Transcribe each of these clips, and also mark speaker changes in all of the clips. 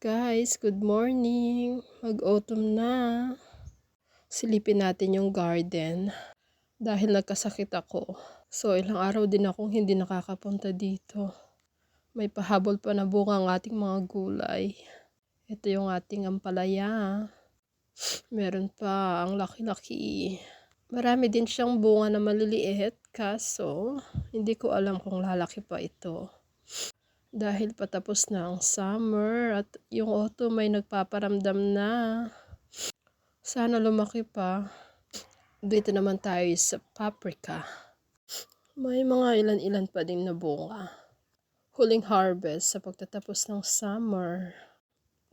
Speaker 1: Guys, good morning. Mag-autumn na. Silipin natin yung garden. Dahil nagkasakit ako. So, ilang araw din akong hindi nakakapunta dito. May pahabol pa na bunga ang ating mga gulay. Ito yung ating ampalaya. Meron pa ang laki-laki. Marami din siyang bunga na maliliit. Kaso, hindi ko alam kung lalaki pa ito dahil patapos na ang summer at yung autumn may nagpaparamdam na. Sana lumaki pa. Dito naman tayo sa paprika. May mga ilan-ilan pa ding na bunga. Huling harvest sa pagtatapos ng summer.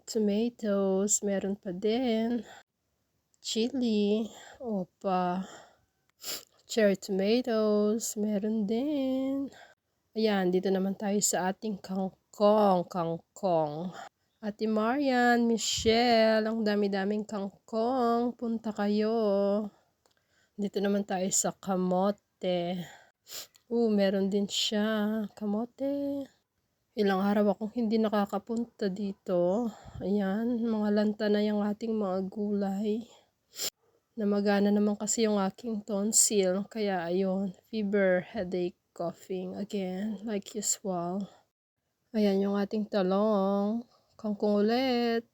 Speaker 1: Tomatoes, meron pa din. Chili, opa. Cherry tomatoes, meron din. Ayan, dito naman tayo sa ating kangkong, kangkong. Ate Marian, Michelle, ang dami-daming kangkong. Punta kayo. Dito naman tayo sa kamote. Uh, meron din siya. Kamote. Ilang araw akong hindi nakakapunta dito. Ayan, mga lanta na yung ating mga gulay. Namagana naman kasi yung aking tonsil. Kaya ayun, fever, headache coughing again, like usual. Ayan yung ating talong. Kangkong ulit.